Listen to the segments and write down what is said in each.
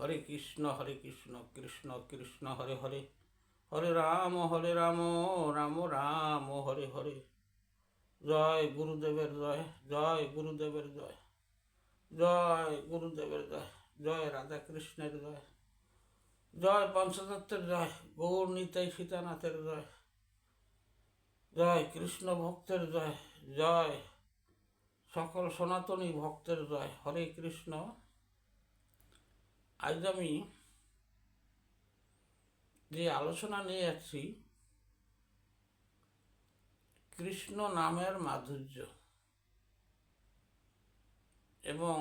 হরে কৃষ্ণ হরে কৃষ্ণ কৃষ্ণ কৃষ্ণ, হরে হরে। হরে রাম হরে রাম রাম রাম, হরে হরে। জয় গুরুদেবের জয় জয় গুরুদেবের জয় জয় গুরুদেবের জয় জয় রাধা কৃষ্ণের জয় জয় পঞ্চদত্তের জয়, গৌর নিতাই সীতানাথের জয় জয় কৃষ্ণ ভক্তের জয় জয় সকল সনাতনী ভক্তের জয়। হরে কৃষ্ণ। আজ আমি যে আলোচনা নিয়ে যাচ্ছি, কৃষ্ণ নামের মাধুর্য এবং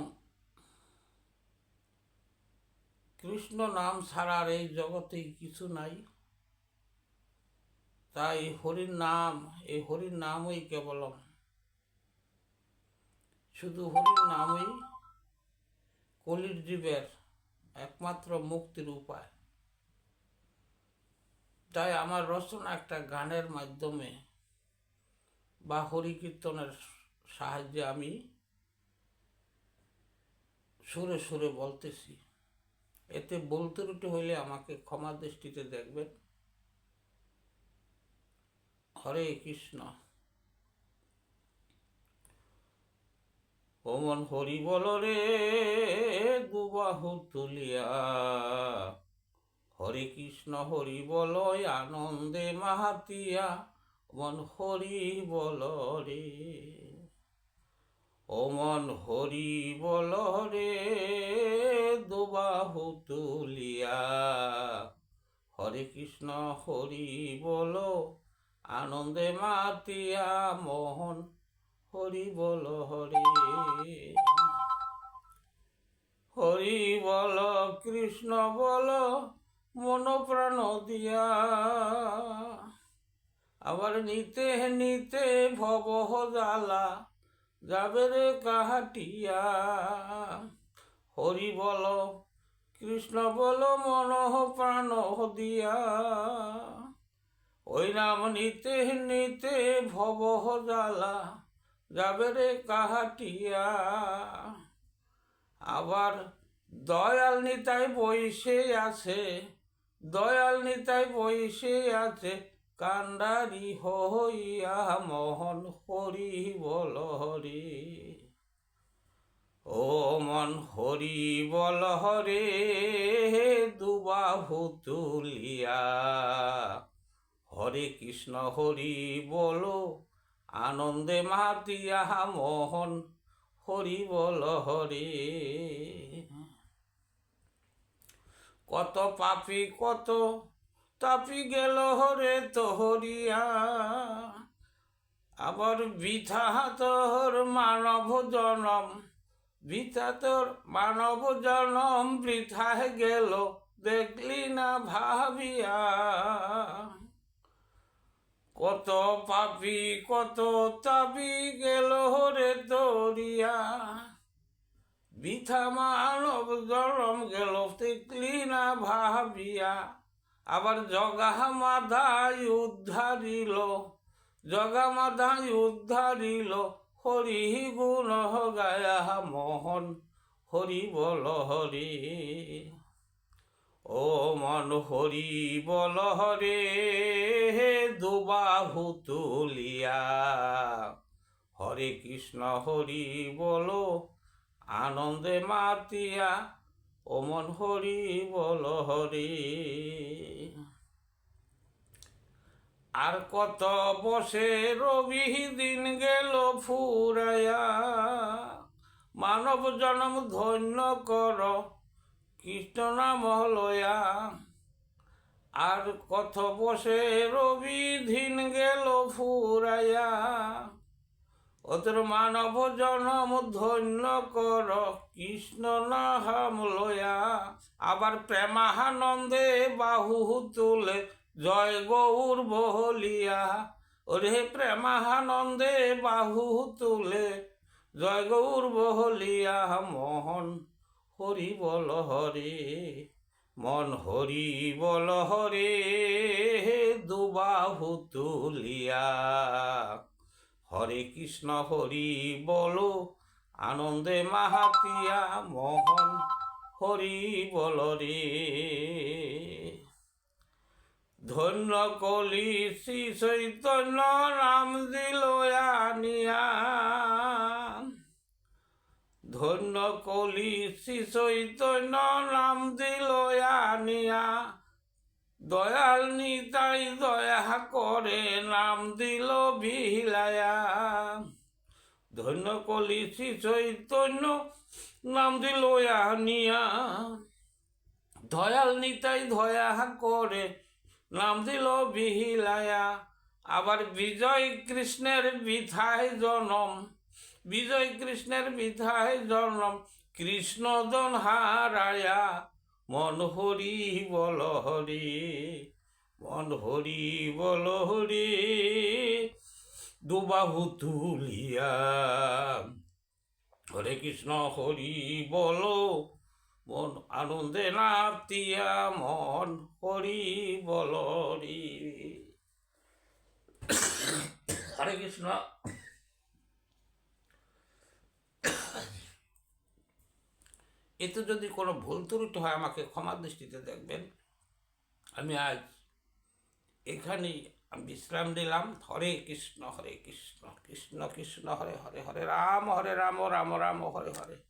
কৃষ্ণ নাম ছাড়ার এই জগতে কিছু নাই। তাই হরির নাম, এই হরির নামই কেবলম। শুধু হরির নামই কলির জীবের একমাত্র মুক্তির উপায়। তাই আমার রচনা একটা গানের মাধ্যমে বা হরিকীর্তনের সাহায্যে আমি সুরে সুরে বলতেছি। এতে বলতে রুটি হইলে আমাকে ক্ষমা দৃষ্টিতে দেখবেন। হরে কৃষ্ণ। ওমন হরি বল রে দুবাহু তুলিয়া। হরে কৃষ্ণ হরি বল, আনন্দে মাহাতিয়া মন হরি বল রে। ওমন হরি বল রে দুবাহু তুলিয়া। হরে কৃষ্ণ হরি বল, আনন্দে মাতিয়া, মোহন হরি বল হরে। হরি বল, কৃষ্ণ বল, মন প্রাণ দিয়া। আবার নিতে নিতে ভব জালা যাবে রে কাহাটিয়া। হরি বল, কৃষ্ণ বল, মন প্রাণ দিয়া। ওই নাম নিতে নিতে ভব জালা যাবে রে কাহাটিয়া। আবার দয়াল নিতাই বইসে আছে দয়াল নিতাই বইসে আছে কান্ডারি হইয়া মোহন হরি বল হরি ও মন হরি বল হরে দুবাহু তুলিয়া। হরে কৃষ্ণ হরি বলো আনন্দে মাতিয়া মোহন, হরি বল হরে। কত পাপি, কত তাপি গেল হরে তোহরিয়া। আবার বৃথা তোর মানব জনম, বৃথা তোর মানব জনম বৃথা গেল, দেখলি না ভাবিয়া। কত পাপি কত তাবি গেল হরে দরিয়া। বৃথা মানব জলম গেল দেখলি না ভাবিয়া। আবার জগা মাধাই উদ্ধারিল, জগা মাধাই উদ্ধারিল, হরি গুণ গায়া মোহন, হরি বল হরি। ও মন হরি বল হরে। দুবাহু তুলিয়া, হরে কৃষ্ণ হরি বলো, আনন্দে মাতিয়া ও মন হরি বল হরি। আর কত বসে রবি দিন গেল ফুরায়া, মানব জন্ম ধন্য কর, কৃষ্ণ নাম লয়া। আর কত বসে রবি দিন গেল ফুরায়া ওদের মানব জনম ধন্য কর, কৃষ্ণ নাম লয়া। আবার প্রেমাহানন্দে বাহু তুলে জয় গৌর বহলিয়া। ওরে প্রেমাহানন্দে বাহু তুলে জয় গৌর বহলিয়া। মোহন হরি বল হরে। মন হরি বল হরে দুবাহু তুলিয়া। হরে কৃষ্ণ হরি বলো, আনন্দে মাহাতিয়া মোহন হরি বল রে। ধন্য কলি শ্রী চৈতন্য নাম দিল ধন্য কলি শ্রী চৈতন্য নাম দিল আনিয়া দয়াল নিতাই দয়া করে নাম দিল বিহিলায়া ধন্য কলি শ্রী চৈতন্য, নাম দিল আনিয়া দয়াল নিতাই দয়া করে নাম দিল বিহিলায়া আবার বিজয় কৃষ্ণের বিথায় জনম, বিজয় কৃষ্ণের বিথায় জনম, কৃষ্ণদন হারায়া। মন হরি বল হরি, মন হরি বল হরি, দুবাহু তুলিয়া। হরে কৃষ্ণ হরি বলো, মন আনন্দে নাতিয়া, মন হরি বল হরে। কৃষ্ণ। এতে যদি কোনো ভুল ত্রুটি হয়, আমাকে ক্ষমা দৃষ্টিতে দেখবেন। আমি আজ এখানেই বিশ্রাম নিলাম। হরে কৃষ্ণ হরে কৃষ্ণ কৃষ্ণ কৃষ্ণ, হরে হরে হরে, রাম হরে, রাম রাম রাম, হরে হরে।